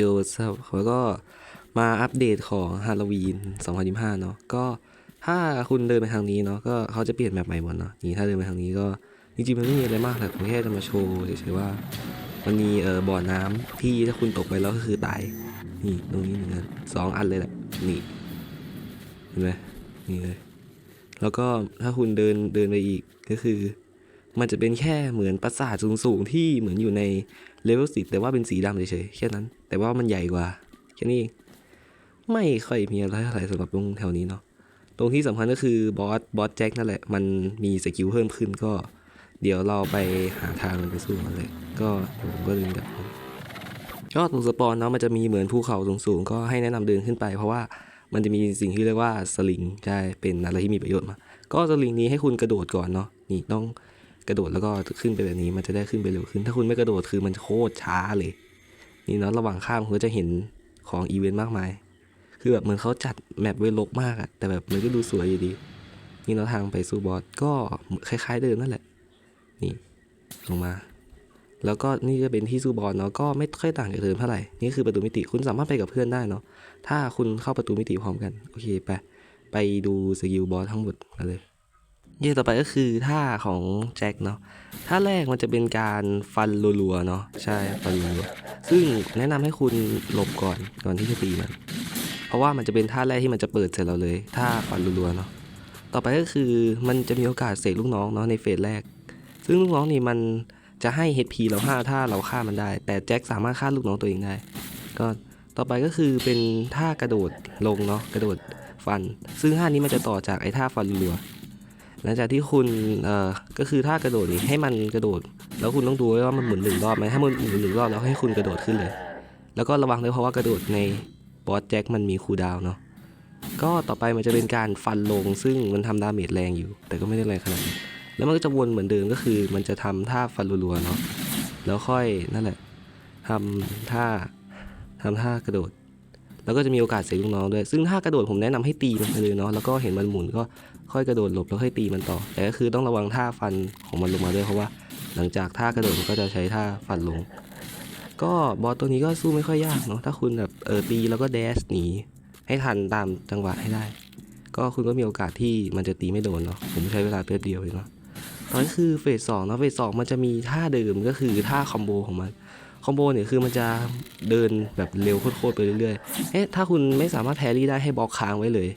โยซับแล้วก็มาอัปเดตของฮาโลวีน 2025 เนาะก็ถ้าคุณเดินไปทางนี้เนาะก็เขาจะเปลี่ยนแบบใหม่หมดเนาะนี่ถ้าเดินไปทางนี้ก็จริงๆมันไม่มีอะไรมากหรอกผมแค่จะมาโชว์เฉยๆว่ามันมีเออบ่อน้ำที่ถ้าคุณตกไปแล้วก็คือตายนี่ตรงนี้หนึ่งอันสองอันเลยแหละนี่เห็นไหมนี่เลยแล้วก็ถ้าคุณเดินเดินไปอีกก็คือ มันจะเป็นแค่เหมือนปราสาทสูงๆ ที่เหมือนอยู่ในเลเวลสิแต่ว่าเป็นสีดำเฉยๆ แค่นั้น แต่ว่ามันใหญ่กว่า แค่นี้ ไม่ค่อยมีอะไรเท่าไหร่สำหรับตรงแถวนี้เนาะ ตรงที่สำคัญก็คือบอส บอสแจ็คนั่นแหละ มันมีสกิลเพิ่มขึ้นก็ เดี๋ยวเราไปหาทางไปสู้มันเลย ก็ผมก็เดินกลับก็ตรงสปอนเนาะมันจะมีเหมือนภูเขาสูงๆ ก็ให้แนะนำเดินขึ้นไป เพราะว่ามันจะมีสิ่งที่เรียกว่าสลิงใช่เป็นอะไรที่มีประโยชน์มา ก็สลิงนี้ให้คุณกระโดดก่อนเนาะนี่ต้อง กระโดดแล้วก็ขึ้นไปแบบนี้มันจะได้ขึ้นไปเร็วขึ้น ถ้าคุณไม่กระโดดคือมันโคตรช้าเลย นี่เนาะระหว่างข้ามคุณจะเห็นของอีเวนต์มากมาย คือแบบเหมือนเขาจัดแมปไว้ลกมากอะแต่แบบมันก็ดูสวยอยู่ดี นี่เนาะทางไปสู้บอสก็คล้าย ๆ เดิมนั่นแหละ นี่ลงมา แล้วก็นี่จะเป็นที่สู้บอสเนาะก็ไม่ค่อยต่างจากเดิมเท่าไหร่นี่คือประตูมิติคุณสามารถไปกับเพื่อนได้เนาะถ้าคุณเข้าประตูมิติพร้อมกันโอเคไปไปดูสกิลบอสทั้งหมดมาเลย เย่ต่อไปก็คือท่าของแจ็คเนาะท่าแรกมันจะเป็นการฟันรัวๆเนาะใช่ฟันรัวซึ่งแนะนำให้คุณหลบก่อนก่อนที่จะตีมันเพราะว่ามันจะเป็นท่าแรกที่มันจะเปิดเสร็จเราเลยท่าฟันรัวๆเนาะต่อไปก็คือมันจะมีโอกาสเสกลูกน้องเนาะในเฟสแรก ซึ่งลูกน้องนี่มันจะให้ HP เราห้าถ้าเราฆ่ามันได้ แต่แจ็คสามารถฆ่าลูกน้องตัวเองได้ ก็ต่อไปก็คือเป็นท่ากระโดดลงเนาะกระโดดฟัน ซึ่งท่านี้มันจะต่อจากไอ้ท่าฟันรัว หลังจากที่คุณเอ่อก็คือถ้ากระโดดนี่ให้มันกระโดด แล้วคุณต้องดูไว้ว่ามันหมุนหนึ่งรอบไหมถ้ามันหมุนหนึ่งรอบแล้วให้คุณกระโดดขึ้นเลย แล้วก็ระวังด้วยเพราะว่ากระโดดในบอสแจ็คมันมีคูดาวเนาะก็ต่อไปมันจะเป็นการฟันลงซึ่งมันทำดาเมจแรงอยู่ แต่ก็ไม่ได้แรงขนาดนั้นแล้วมันก็จะวนเหมือนเดิมก็คือ มันจะทำท่าฟันรัวๆเนาะแล้วค่อยนั่นแหละทำท่าทำท่ากระโดด แล้วก็จะมีโอกาสเสียลูกน้องด้วย ซึ่งท่ากระโดดผมแนะนำให้ตีมันไปเลยเนาะแล้วก็เห็นมันหมุนก็ค่อยกระโดดหลบแล้วค่อยตีมันต่อ แต่ก็คือต้องระวังท่าฟันของมันลงมาด้วยเพราะว่า หลังจากท่ากระโดดมันก็จะใช้ท่าฟันลง ก็บอสตัวนี้ก็สู้ไม่ค่อยยากเนาะถ้าคุณแบบเออตีแล้วก็แดชหนีให้ทันตามจังหวะให้ได้ ก็คุณก็มีโอกาสที่มันจะตีไม่โดนเนาะผมใช้เวลาเพียบเดียวเองเนาะตอนนี้คือเฟสสองเนาะเฟสสองมันจะมีท่าเดิมก็คือท่าคอมโบของมัน คอมโบเนี่ยคือมันจะเดินแบบเร็วโคตรๆไปเรื่อยๆเอ๊ะถ้าคุณไม่สามารถแพรรี่ได้ให้บล็อกค้างไว้เลย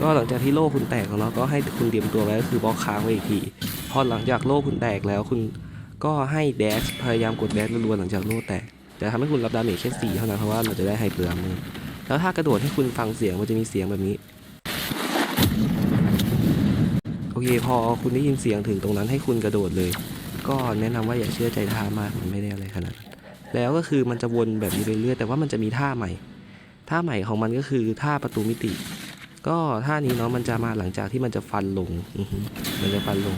ก็หลังจากที่โล่คุณแตกแล้วเนาะก็ให้คุณเตรียมตัวไว้ก็คือบล็อกค้างไว้อีกทีพอหลังจากโล่คุณแตกแล้วคุณก็ให้แดชพยายามกดแดชรัวๆหลังจากโล่แตกจะทำให้คุณรับดาเมจแค่สี่เท่านั้นเพราะว่าเราจะได้ไฮเปอร์อาร์เมอแล้วถ้ากระโดดให้คุณฟังเสียงมันจะมีเสียงแบบนี้โอเคพอคุณได้ยินเสียงถึงตรงนั้นให้คุณกระโดดเลย ก็แนะนำว่าอย่าเชื่อใจท่ามากมันไม่ได้อะไรขนาดนั้น แล้วก็คือมันจะวนแบบนี้เรื่อยๆแต่ว่ามันจะมีท่าใหม่ ท่าใหม่ของมันก็คือท่าประตูมิติ ก็ท่านี้เนาะมันจะมาหลังจากที่มันจะฟันลงมันจะฟันลง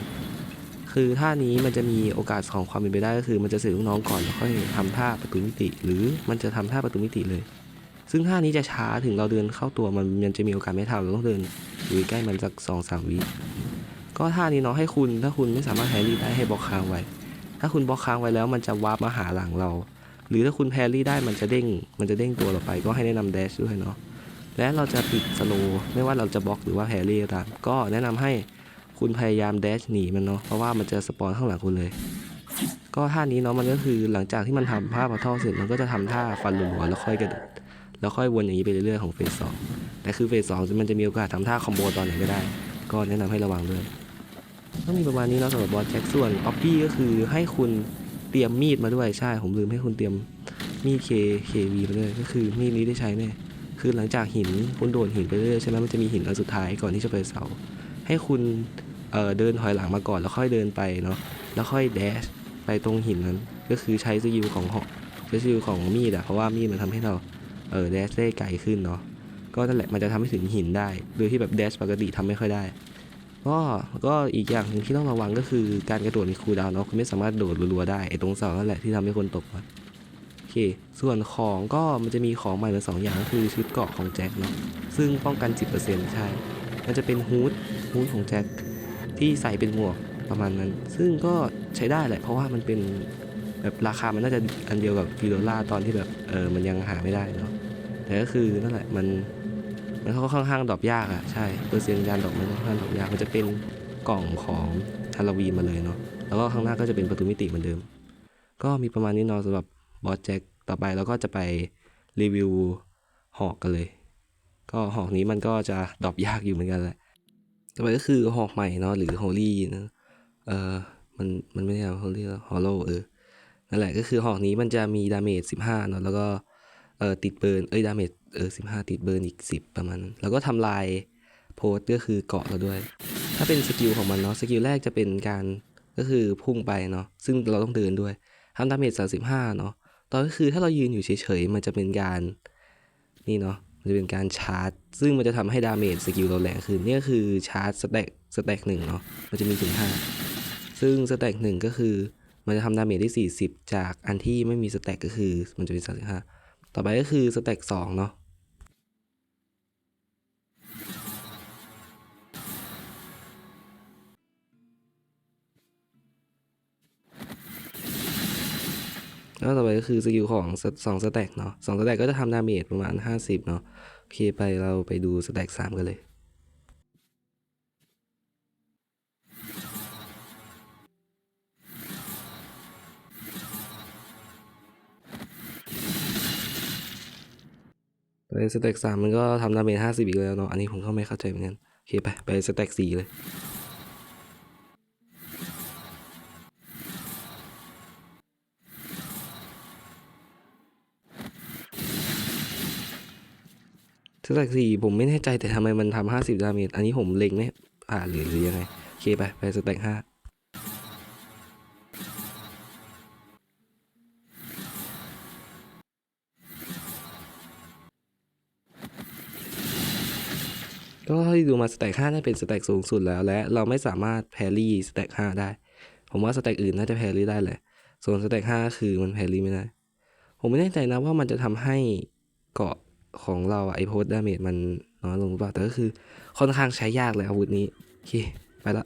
คือท่านี้มันจะมีโอกาสของความเป็นไปได้ก็คือมันจะสื่อลูกน้องก่อนแล้วค่อยทำท่าประตูมิติ หรือมันจะทำท่าประตูมิติเลย ซึ่งท่านี้จะช้าถึงเราเดินเข้าตัวมันมันจะมีโอกาสไม่ทำเราต้องเดินอยู่ใกล้มันสักสองสามวิก็ท่านี้เนาะให้คุณถ้าคุณไม่สามารถแฮร์รี่ได้ให้บล็อกค้างไว้ ถ้าคุณบล็อกค้างไว้แล้วมันจะวาร์ปมาหาหลังเรา หรือถ้าคุณแพรรี่ได้มันจะเด้ง มันจะเด้งตัวเราไป ก็ให้แนะนำแดชด้วยเนาะ และเราจะปิดสโลว์ไม่ว่าเราจะบล็อกหรือว่าแพรรี่ตาม ก็แนะนำให้คุณพยายามแดชหนีมันเนาะ เพราะว่ามันจะสปอนข้างหลังคุณเลย ก็ท่านี้เนาะมันก็คือหลังจากที่มันทำภาพพัท่อเสร็จมันก็จะทำท่าฟันหลัวแล้วค่อยกระโดด แล้วค่อยวนอย่างนี้ไปเรื่อยๆของเฟสสองแต่คือเฟสสองมันจะมีโอกาสทำท่าคอมโบตอนไหนก็ได้ ก็แนะนำให้ระวังด้วยก็มีประมาณนี้เนาะสำหรับบอสแจ็คส่วนป๊อปปี้ก็คือให้คุณ ตรียมมีดมาด้วยใช่ผมลืมให้คุณเตรียมมีด K KV มาด้วยก็คือมีดนี้ได้ใช้แน่คือหลังจากหินคุณโดดหินไปเรื่อยๆใช่ไหมมันจะมีหินอันสุดท้ายก่อนที่จะไปเสา ให้คุณเเดินถอยหลังมาก่อนแล้วค่อยเดินไปเนาะแล้วค่อยแดชไปตรงหินนั้นก็คือใช้สกิลของหอกใช้สกิลของมีดอะเพราะว่ามีดมันทำให้เราเออแดชได้ไกลขึ้นเนาะก็นั่นแหละมันจะทำให้ถึงหินได้โดยที่แบบแดชปกติทำไม่ค่อยได้ ก็ก็อีกอย่างหนึ่งที่ต้องระวังก็คือการกระโดดในคูดาวเนาะคุณไม่สามารถโดดรัวๆได้ไอ้ตรงเสานั่นแหละที่ทำให้คนตกมาโอเค ส่วนของก็มันจะมีของใหม่มาสองอย่างก็คือชุดเกาะของแจ็คเนาะซึ่งป้องกัน 10%ใช่ มันจะเป็นฮูดฮูดของแจ็คที่ใส่เป็นหมวกประมาณนั้น ซึ่งก็ใช้ได้แหละ เพราะว่ามันเป็นแบบราคามันน่าจะอันเดียวกับฟิโดล่าตอนที่แบบเออมันยังหาไม่ได้เนาะแต่ก็คือนั่นแหละมัน มันเขาค่อนข้างดรอปยากอะใช่เปอร์เซ็นต์การดรอปมันค่อนข้างดรอปยากมันจะเป็นกล่องของฮาโลวีนมาเลยเนาะแล้วก็ข้างหน้าก็จะเป็นประตูมิติเหมือนเดิม ก็มีประมาณนี้เนาะสำหรับบอสแจ็คต่อไปเราก็จะไปรีวิวหอกกันเลย ก็หอกนี้มันก็จะดรอปยากอยู่เหมือนกันแหละต่อไปก็คือหอกใหม่เนาะหรือ Holy นะเออมันมันไม่ใช่ Holy แล้ว Hollow เออนั่นแหละก็คือหอกนี้มันจะมีดาเมจ15เนาะแล้วก็เออติดเบิร์นเอ้ยดาเมจ เออ15ติดเบิร์นอีก10ประมาณนั้นแล้วก็ทำลายโพสก็คือเกาะเราด้วย ถ้าเป็นสกิลของมันเนาะสกิลแรกจะเป็นการก็คือพุ่งไปเนาะซึ่งเราต้องเดินด้วยทำดาเมจ35เนาะตอนก็คือถ้าเรายืนอยู่เฉยๆมันจะเป็นการนี่เนาะมันจะเป็นการชาร์จ ซึ่งมันจะทำให้ดาเมจสกิลเราแรงขึ้นนี่ก็คือชาร์จสแต็กสแต็กหนึ่งเนาะมันจะมีถึง5ซึ่งสแต็กหนึ่งก็คือมันจะทำดาเมจได้ 40 จากอันที่ไม่มีสแต็กก็คือมันจะเป็น35ต่อไปก็คือสแต็ก2เนาะ แล้วต่อไปก็คือสกิลของสสองสแต็กเนาะสองสแต็กก็จะทำดาเมจประมาณ 50 เนาะโอเคไปเราไปดูสแต็ก3กันเลยไปสเต็กสามมันก็ทำดาเมจห้าสิบอีกแล้วเนาะ อันนี้ผมก็ไม่เข้าใจเหมือนกัน โอเคไป ไปสเต็กสี่เลย สแต็กสี่ผมไม่แน่ใจแต่ทำไมมันทำห้าสิบดาเมจอันนี้ผมเล็งไม่อ่านหรือหรือยังไงโอเคไปไปสเต็กห้าก็ที่ดูมาสแต็ก5น่าเป็นสแต็กสูงสุดแล้ว และเราไม่สามารถแพรี่สแต็ก5ได้ ผมว่าสแต็กอื่นน่าจะแพรี่ได้แหละส่วนสแต็ก5คือมันแพรี่ไม่ได้ ผมไม่แน่ใจนะว่ามันจะทำให้เกาะ ของเราอะไอโพสดาเมจมันน้อยลงหรือเปล่าแต่ก็คือค่อนข้างใช้ยากเลยอาวุธนี้ โอเค ไปละ